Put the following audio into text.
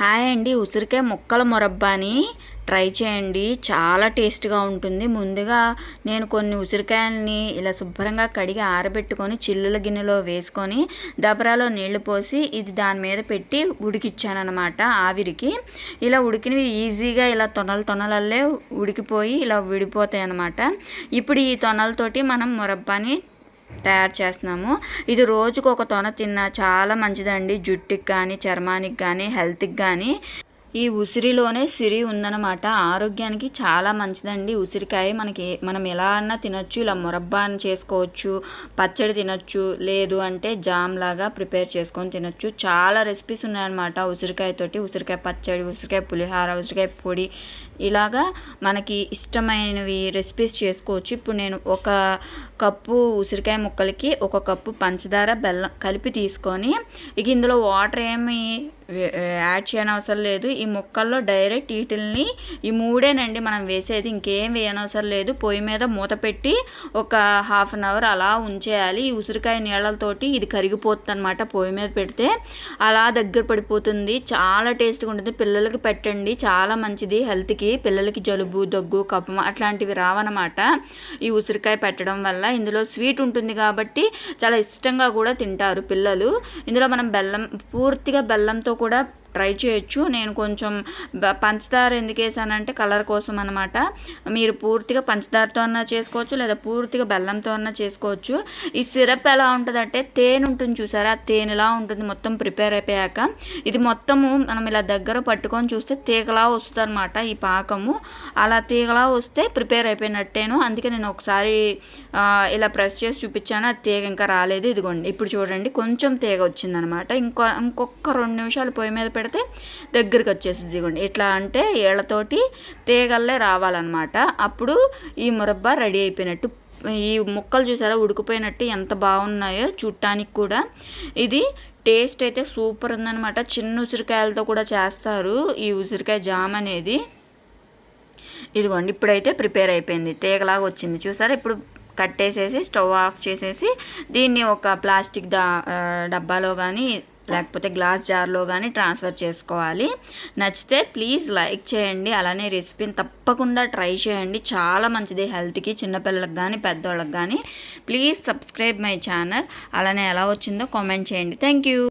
Hi అండి ఉసిరికాయ ముక్కల మురబ్బాని ట్రై చేయండి. చాలా టేస్ట్గా ఉంటుంది. ముందుగా నేను కొన్ని ఉసిరికాయలని ఇలా శుభ్రంగా కడిగి ఆరబెట్టుకొని చిల్లుల గిన్నెలో వేసుకొని దబరాలో నీళ్ళు పోసి ఇది దాని మీద పెట్టి ఉడికిచ్చానమాట ఆవిరికి. ఇలా ఉడికినవి ఈజీగా ఇలా తొనలు తొనలల్లే ఉడికిపోయి ఇలా విడిపోతాయి అన్నమాట ఇప్పుడు ఈ తొనలతోటి మనం మురబ్బాని తయారు చేస్తున్నాము. ఇది రోజుకు ఒక తొన తిన్నా చాలా మంచిదండి. జుట్టుకి కానీ చర్మానికి కానీ హెల్త్కి కానీ ఈ ఉసిరిలోనే సిరి ఉందన్నమాట. ఆరోగ్యానికి చాలా మంచిదండి. ఉసిరికాయ మనకి మనం ఎలా అన్నా తినొచ్చు ఇలా మురబ్బా చేసుకోవచ్చు పచ్చడి తినొచ్చు లేదు అంటే జామ్ లాగా ప్రిపేర్ చేసుకొని తినొచ్చు. చాలా రెసిపీస్ ఉన్నాయన్నమాట ఉసిరికాయతోటి ఉసిరికాయ పచ్చడి ఉసిరికాయ పులిహార ఉసిరికాయ పొడి ఇలాగా మనకి ఇష్టమైనవి రెసిపీస్ చేసుకోవచ్చు. ఇప్పుడు నేను ఒక కప్పు ఉసిరికాయ ముక్కలకి ఒక కప్పు పంచదార బెల్లం కలిపి తీసుకొని ఇక ఇందులో వాటర్ ఏమి యాడ్ చేయనవసరం లేదు. ఈ ముక్కల్లో డైరెక్ట్ వీటిల్ని ఈ మూడేనండి మనం వేసేది. ఇంకేం వేయనవసరం లేదు. పొయ్యి మీద మూత పెట్టి ఒక హాఫ్ అన్ అవర్ అలా ఉంచేయాలి. ఈ ఉసిరికాయ నీళ్ళతోటి ఇది కరిగిపోతుంది అనమాట పొయ్యి మీద పెడితే. అలా దగ్గర పడిపోతుంది. చాలా టేస్ట్గా ఉంటుంది. పిల్లలకి పెట్టండి. చాలా మంచిది. హెల్త్కి పిల్లలకి జలుబు దగ్గు కప్పం అట్లాంటివి రావన్నమాట. ఈ ఉసిరికాయ పెట్టడం వల్ల ఇందులో స్వీట్ ఉంటుంది కాబట్టి చాలా ఇష్టంగా కూడా తింటారు పిల్లలు. ఇందులో మనం బెల్లం పూర్తిగా బెల్లంతో కూడా ట్రై చేయొచ్చు. నేను కొంచెం పంచదార ఎందుకు వేసానంటే కలర్ కోసం అనమాట మీరు పూర్తిగా పంచదారతో అన్నా చేసుకోవచ్చు లేదా పూర్తిగా బెల్లంతో అన్నా చేసుకోవచ్చు. ఈ సిరప్ ఎలా ఉంటుందంటే తేనె ఉంటుంది చూసారా? తేనెలా ఉంటుంది మొత్తం ప్రిపేర్ అయిపోయాక. ఇది మొత్తము మనం ఇలా దగ్గర పట్టుకొని చూస్తే తీగలా వస్తుంది అనమాట ఈ పాకము. అలా తీగలా వస్తే ప్రిపేర్ అయిపోయినట్టేను. అందుకే నేను ఒకసారి ఇలా ప్రెస్ చేసి చూపించాను. అది తీగ ఇంకా రాలేదు. ఇదిగోండి. ఇప్పుడు చూడండి. కొంచెం తీగ వచ్చిందనమాట ఇంకో ఇంకొక రెండు నిమిషాలు పొయ్యి మీద పెడితే దగ్గరికి వచ్చేసింది ఇదిగోండి. ఎట్లా అంటే ఏళ్ళతోటి తీగల్లే రావాలన్నమాట. అప్పుడు ఈ మురబ్బా రెడీ అయిపోయినట్టు ఈ ముక్కలు చూసారా ఉడికిపోయినట్టు ఎంత బాగున్నాయో చూడటానికి కూడా. ఇది టేస్ట్ అయితే సూపర్ ఉందనమాట చిన్న ఉసిరికాయలతో కూడా చేస్తారు ఈ ఉసిరికాయ జామ్ అనేది. ఇదిగోండి ఇప్పుడైతే ప్రిపేర్ అయిపోయింది. తీగలాగా వచ్చింది. చూసారా? ఇప్పుడు కట్టేసేసి స్టవ్ ఆఫ్ చేసేసి దీన్ని ఒక ప్లాస్టిక్ దా డబ్బాలో కానీ లేకపోతే గ్లాస్ జార్లో కానీ ట్రాన్స్ఫర్ చేసుకోవాలి. నచ్చితే ప్లీజ్ లైక్ చేయండి. అలానే రెసిపీని తప్పకుండా ట్రై చేయండి. చాలా మంచిది హెల్త్కి చిన్నపిల్లలకు కానీ పెద్దవాళ్ళకి కానీ ప్లీజ్ సబ్స్క్రైబ్ మై ఛానల్. అలానే ఎలా వచ్చిందో కామెంట్ చేయండి. Thank you